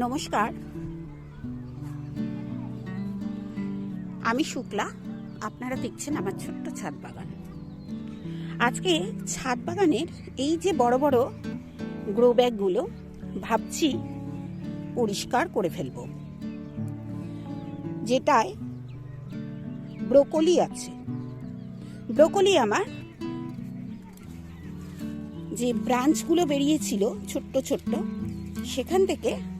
নমস্কার। আমি শুক্লা, আপনারা দেখছেন আমার ছোট্ট ছাদ বাগান। আজকে ছাদ বাগানের এই যে বড় বড় গ্রো ব্যাগগুলো ভাবছি পরিষ্কার করে ফেলব। যেটায় ব্রোকলি আছে। ব্রোকলি আমার যে ব্রাঞ্চগুলো বেরিয়েছিল ছোট্ট ছোট্ট, সেখান থেকে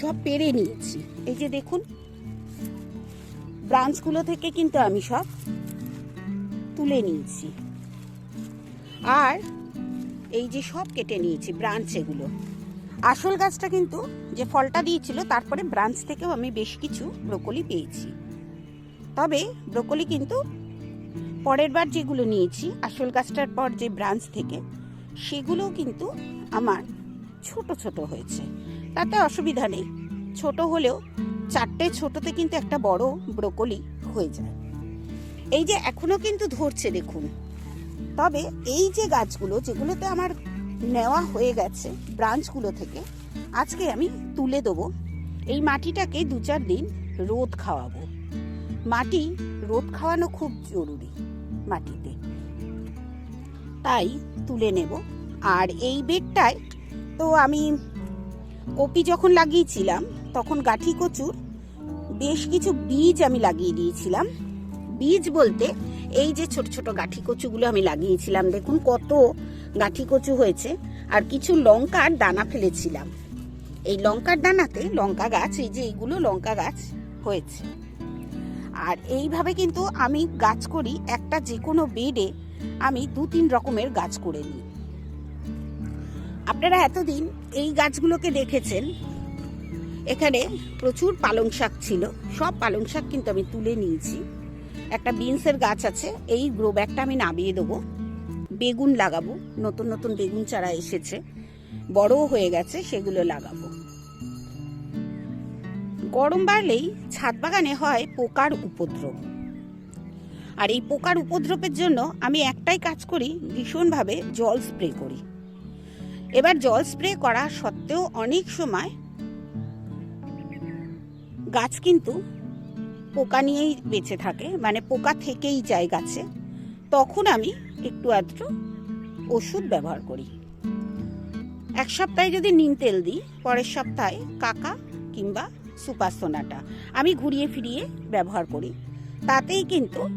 সব পেরে নিয়েছি। এই যে দেখুন, ব্রাঞ্চগুলো থেকে কিন্তু আমি সব তুলে নিয়েছি। আর এই যে সব কেটে নিয়েছি ব্রাঞ্চ এগুলো। আসল গাছটা কিন্তু যে ফলটা দিয়েছিল, তারপরে ব্রাঞ্চ থেকেও আমি বেশ কিছু ব্রোকলি পেয়েছি। তবে ব্রোকলি কিন্তু পরের বার যেগুলো নিয়েছি, আসল গাছটার পর যে ব্রাঞ্চ থেকে, সেগুলোও কিন্তু আমার ছোট ছোট হয়েছে। তাতে অসুবিধা নেই। ছোট হলেও চারটে ছোটতে কিন্তু একটা বড় ব্রোকলি হয়ে যায়। এই যে এখনও কিন্তু ধরছে দেখুন। তবে এই যে গাছগুলো, যেগুলোতে আমার নেওয়া হয়ে গেছে ব্রাঞ্চগুলো থেকে, আজকে আমি তুলে দেবো। এই মাটিটাকে দু চার দিন রোদ খাওয়াবো। মাটি রোদ খাওয়ানো খুব জরুরি মাটিতে। তাই তুলে নেব। আর এই বেডটায় তো আমি কপি যখন লাগিয়েছিলাম, তখন গাঠি কচুর বেশ কিছু বীজ আমি লাগিয়ে দিয়েছিলাম। বীজ বলতে এই যে ছোট ছোট গাঠি কচুগুলো আমি লাগিয়েছিলাম, দেখুন কত গাঠি কচু হয়েছে, আর কিছু লঙ্কার দানা ফেলেছিলাম। এই লঙ্কার দানাতে লঙ্কা গাছ, এই যে এইগুলো লঙ্কা গাছ হয়েছে। আর এইভাবে কিন্তু আমি গাছ করি, একটা যে কোনো বেডে আমি দু তিন রকমের গাছ করে নিই। আপনারা এতদিন এই গাছগুলোকে দেখেছেন? এখানে প্রচুর পালং শাক ছিল। সব পালং শাক কিন্তু আমি তুলে নিয়েছি। একটা বিনসের গাছ আছে, এই গ্রো ব্যাগটা আমি নামিয়ে দেবো। বেগুন লাগাবো, নতুন নতুন বেগুন চারা এসেছে। বড়ও হয়ে গেছে, সেগুলো লাগাবো। গরম বাড়লেই ছাদ বাগানে হয় পোকার উপদ্রব। আর এই পোকার উপদ্রবের জন্য আমি একটাই কাজ করি, ভীষণভাবে জল স্প্রে করি। এবার জল স্প্রে করা সত্ত্বেও অনেক সময় গাছ কিন্তু পোকা নিয়েই বেঁচে থাকে মানে পোকা থেকেই যায় গাছে। তখন আমি একটু আধটু ওষুধ ব্যবহার করি। এক সপ্তাহে যদি নিম তেল দিই, পরের সপ্তাহে কাকা কিংবা সুপার সোনাটা। আমি ঘুরিয়ে ফিরিয়ে ব্যবহার করি। তাতেই কিন্তু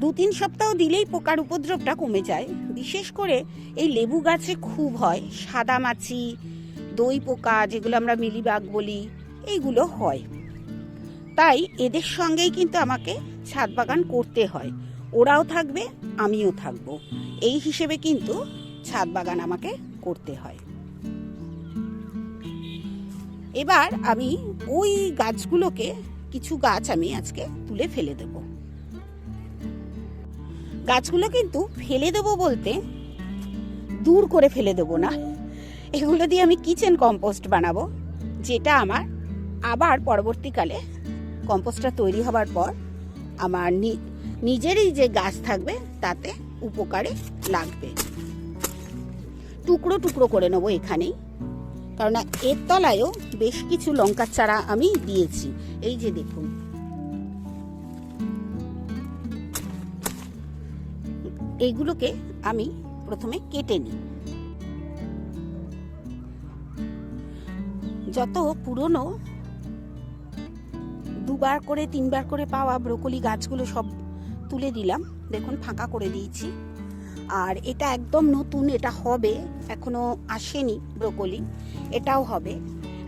দু তিন সপ্তাহ দিলেই পোকার উপদ্রবটা কমে যায়। বিশেষ করে এই লেবু গাছে খুব হয়, সাদা মাছি, দই পোকা যেগুলো আমরা মিলিবাগ বলি, এইগুলো হয়। তাই এদের সঙ্গেই কিন্তু আমাকে ছাদ বাগান করতে হয়। ওরাও থাকবে, আমিও থাকব। এই হিসেবে কিন্তু ছাদ বাগান আমাকে করতে হয়। এবার আমি ওই গাছগুলোকে কিছু গাছ আমি আজকে তুলে ফেলে দেব। গাছগুলো কিন্তু ফেলে দেব বলতে দূর করে ফেলে দেব না। এগুলো দিয়ে আমি কিচেন কম্পোস্ট বানাবো, যেটা আমার আবার পরবর্তীকালে কম্পোস্টটা তৈরি হবার পর আমার নিজেরই যে গাছ থাকবে তাতে উপকারে লাগবে। টুকরো টুকরো করে নেব এখানেই কারণ এর তলায়ও বেশ কিছু লঙ্কার চারা আমি দিয়েছি। এই যে দেখুন এইগুলোকে আমি প্রথমে কেটে নিই। যত পুরনো দুবার করে, তিনবার করে পাওয়া ব্রোকলি গাছগুলো সব তুলে দিলাম দেখুন, ফাঁকা করে দিয়েছি। আর এটা একদম নতুন, এটা হবে, এখনও আসেনি ব্রোকলি, এটাও হবে।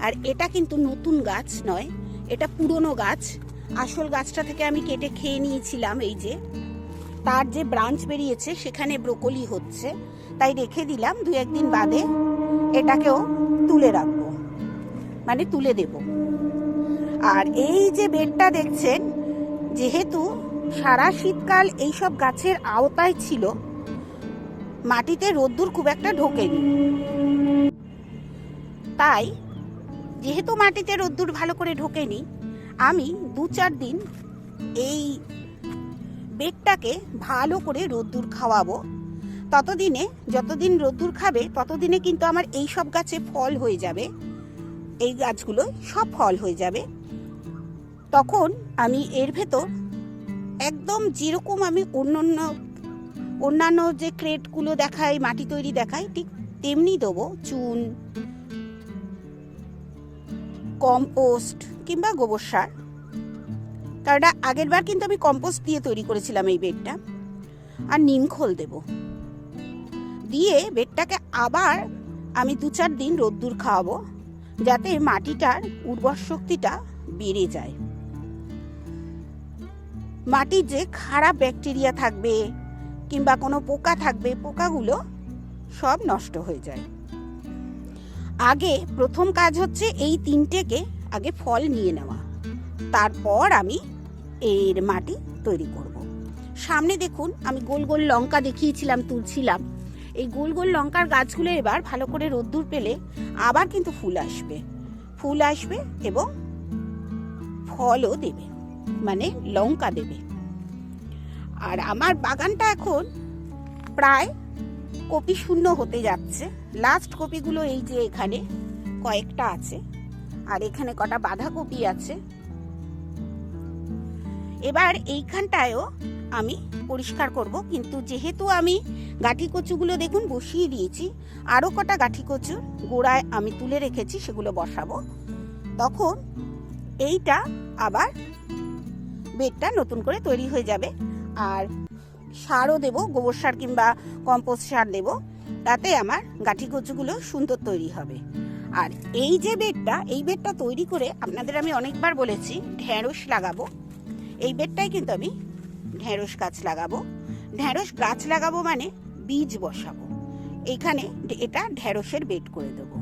আর এটা কিন্তু নতুন গাছ নয়, এটা পুরনো গাছ। আসল গাছটা থেকে আমি কেটে খেয়ে নিয়েছিলাম, এই যে। তার যে ব্রাঞ্চ বেরিয়েছে, সেখানে ব্রোকলি হচ্ছে। তাই রেখে দিলাম, দু একদিন বাদে এটাকেও তুলে রাখব। মানে তুলে দেব। আর এই যে বেডটা দেখছেন, যেহেতু সারা শীতকাল এইসব গাছের আওতায় ছিল, মাটিতে রোদ্দুর খুব একটা ঢোকেনি। তাই যেহেতু মাটিতে রোদ্দুর ভালো করে ঢোকেনি, আমি দু চার দিন এই বেডটাকে ভালো করে রোদ্দুর খাওয়াবো। ততদিনে, যতদিন রোদ্দুর খাবে, ততদিনে কিন্তু আমার এই সব গাছে ফল হয়ে যাবে। এই গাছগুলো সব ফল হয়ে যাবে। তখন আমি এর ভেতর একদম যেরকম আমি অন্যান্য অন্যান্য যে ক্রেটগুলো দেখাই, মাটি তৈরি দেখাই, ঠিক তেমনি দেবো চুন, কম্পোস্ট কিংবা গোবর সার। কারণ আগের বার কিন্তু আমি কম্পোস্ট দিয়ে তৈরি করেছিলাম এই বেডটা আর নিম খোল দেব। দিয়ে বেডটাকে আবার আমি দু চার দিন রোদ্দুর খাওয়াবো, যাতে মাটিটার উর্বর শক্তিটা বেড়ে যায়। মাটির যে খারাপ ব্যাকটেরিয়া থাকবে কিংবা কোনো পোকা থাকবে, পোকাগুলো সব নষ্ট হয়ে যায়। আগে প্রথম কাজ হচ্ছে এই তিনটেকে আগে ফল নিয়ে নেওয়া। তারপর আমি এর মাটি তৈরি করব। সামনে দেখুন, আমি গোল গোল লঙ্কা দেখিয়েছিলাম, তুলছিলাম। এই গোল গোল লঙ্কার গাছগুলো এবার ভালো করে রোদ্দুর পেলে আবার কিন্তু ফুল আসবে। ফুল আসবে এবং ফলও দেবে মানে লঙ্কা দেবে। আর আমার বাগানটা এখন প্রায় কপি শূন্য হতে যাচ্ছে। লাস্ট কপিগুলো এই যে এখানে কয়েকটা আছে, আর এখানে কটা বাঁধাকপি আছে। এবার এইখানটায়ও আমি পরিষ্কার করব। কিন্তু যেহেতু আমি গাঠি কচুগুলো দেখুন বসিয়ে দিয়েছি আরও কটা গাঠি কচুর গোড়ায় আমি তুলে রেখেছি, সেগুলো বসাবো। তখন এইটা আবার বেডটা নতুন করে তৈরি হয়ে যাবে। আর সারও দেবো, গোবর সার কিংবা কম্পোস্ট সার দেব, তাতে আমার গাঠি কচুগুলো সুন্দর তৈরি হবে। আর এই যে বেডটা, এই বেডটা তৈরি করে আপনাদের আমি অনেকবার বলেছি ঢ্যাঁড়স লাগাবো। এই বেডটাই কিন্তু আমি ঢ্যাঁড়স গাছ লাগাবো। ঢ্যাঁড়স গাছ লাগাবো মানে বীজ বসাবো। এইখানে এটা ঢ্যাঁড়সের বেড করে দেবো।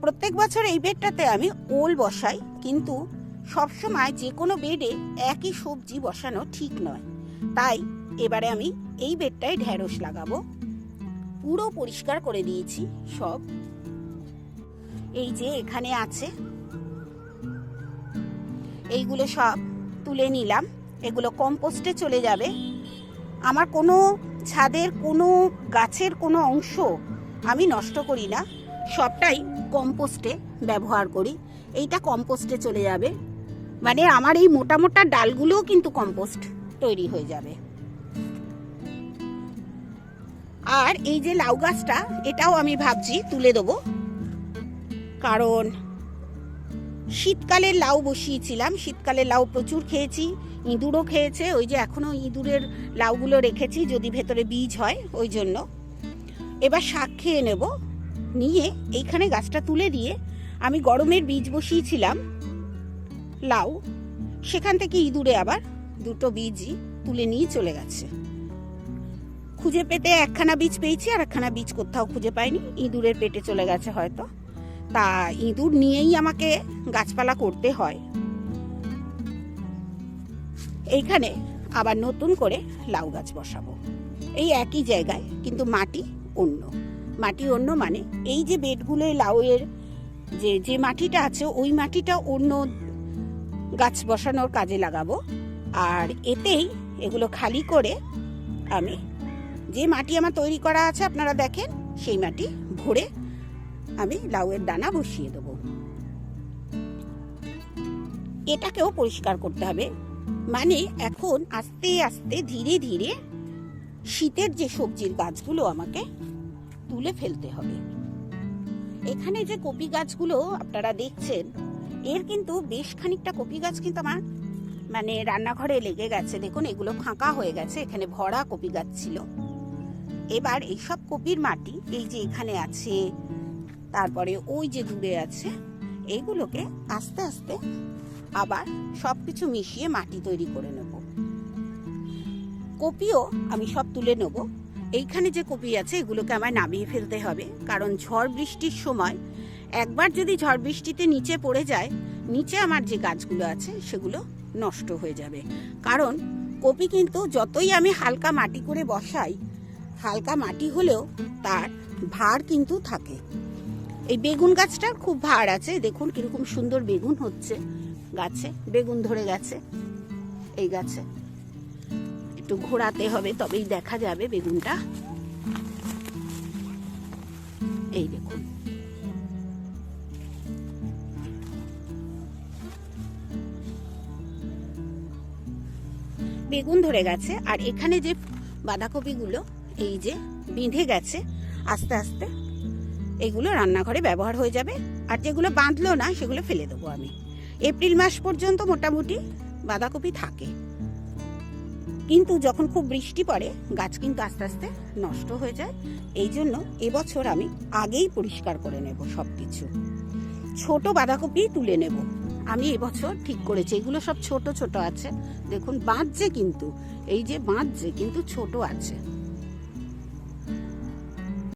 প্রত্যেক বছর এই বেডটাতে আমি ওল বসাই, কিন্তু সবসময় যে কোনো বেডে একই সবজি বসানো ঠিক নয়। তাই এবারে আমি এই বেডটায় ঢ্যাঁড়স লাগাবো। পুরো পরিষ্কার করে দিয়েছি সব। এই যে এখানে আছে। এইগুলো সব তুলে নিলাম, এগুলো কম্পোস্টে চলে যাবে। আমার কোনো ছাদের কোনো গাছের কোনো অংশ আমি নষ্ট করি না, সবটাই কম্পোস্টে ব্যবহার করি। এইটা কম্পোস্টে চলে যাবে। মানে আমার এই মোটা মোটা ডালগুলোও কিন্তু কম্পোস্ট তৈরি হয়ে যাবে। আর এই যে লাউ গাছটা, এটাও আমি ভাবছি তুলে দেবো। কারণ শীতকালে লাউ বসিয়েছিলাম। শীতকালে লাউ প্রচুর খেয়েছি, ইঁদুরও খেয়েছে, ওই যে এখনও ইঁদুরের লাউগুলো রেখেছি, যদি ভেতরে বীজ হয়, ওই জন্য। এবার শাক খেয়ে নেব, নিয়ে এইখানে গাছটা তুলে দিয়ে আমি গরমের বীজ বসিয়েছিলাম, লাউ। সেখান থেকে ইঁদুরে আবার দুটো বীজই তুলে নিয়ে চলে গেছে। খুঁজে পেতে একখানা বীজ পেয়েছি আর একখানা বীজ কোথাও খুঁজে পাইনি, ইঁদুরের পেটে চলে গেছে হয়তো। তা ইঁদুর নিয়েই আমাকে গাছপালা করতে হয়। এইখানে আবার নতুন করে লাউ গাছ বসাবো। এই একই জায়গায়, কিন্তু মাটি অন্য। মাটি অন্য মানে এই যে বেডগুলোয় লাউয়ের যে যে মাটিটা আছে, ওই মাটিটা অন্য গাছ বসানোর কাজে লাগাবো। আর এতেই এগুলো খালি করে আমি যে মাটি আমার তৈরি করা আছে, আপনারা দেখেন, সেই মাটি ভরে আমি লাউয়ের দানা বসিয়ে দেবো। এটাকেও পরিষ্কার করতে হবে। মানে এখন আস্তে আস্তে ধীরে ধীরে শীতের যে সবজির গাছগুলো আমাকে তুলে ফেলতে হবে। এখানে যে কপি গাছগুলো আপনারা দেখছেন, এর কিন্তু বেশ খানিকটা কপি গাছ কিন্তু আমার মানে রান্নাঘরে লেগে গেছে। দেখুন, এগুলো ফাঁকা হয়ে গেছে, এখানে ভরা কপি গাছ ছিল। এবার এইসব কপির মাটি, এই যে এখানে আছে তারপরে ওই যে দূরে আছে, এগুলোকে আস্তে আস্তে আবার সব কিছু মিশিয়ে মাটি তৈরি করে নেব। কপিও আমি সব তুলে নেব। এইখানে যে কপি আছে, এগুলোকে আমায় নামিয়ে ফেলতে হবে। কারণ ঝড় বৃষ্টির সময় একবার যদি ঝড় বৃষ্টিতে নিচে পড়ে যায়, নিচে আমার যে গাছগুলো আছে, সেগুলো নষ্ট হয়ে যাবে। কারণ কপি কিন্তু যতই আমি হালকা মাটি করে বসাই, হালকা মাটি হলেও তার ভার কিন্তু থাকে। এই বেগুন গাছটার খুব ভার আছে। দেখুন কীরকম সুন্দর বেগুন হচ্ছে গাছে, বেগুন ধরে গেছে এই গাছে। একটু ঘোরাতে হবে, তবেই দেখা যাবে বেগুনটা। এই দেখুন। বেগুন ধরে গেছে, আর এখানে যে বাঁধাকপিগুলো, এই যে বেঁধে গেছে, আস্তে আস্তে এগুলো রান্নাঘরে ব্যবহার হয়ে যাবে। আর যেগুলো বাঁধলো না, সেগুলো ফেলে দেবো আমি। এপ্রিল মাস পর্যন্ত মোটামুটি বাঁধাকপি থাকে। কিন্তু যখন খুব বৃষ্টি পড়ে, গাছ কিন্তু আস্তে আস্তে নষ্ট হয়ে যায়। এই জন্য এবছর আমি আগেই পরিষ্কার করে নেব সব কিছু ছোট বাঁধাকপি তুলে নেব। আমি এবছর ঠিক করেছি। এগুলো সব ছোট ছোট আছে। দেখুন, বাঁধছে কিন্তু। এই যে বাঁধছে, কিন্তু ছোট আছে।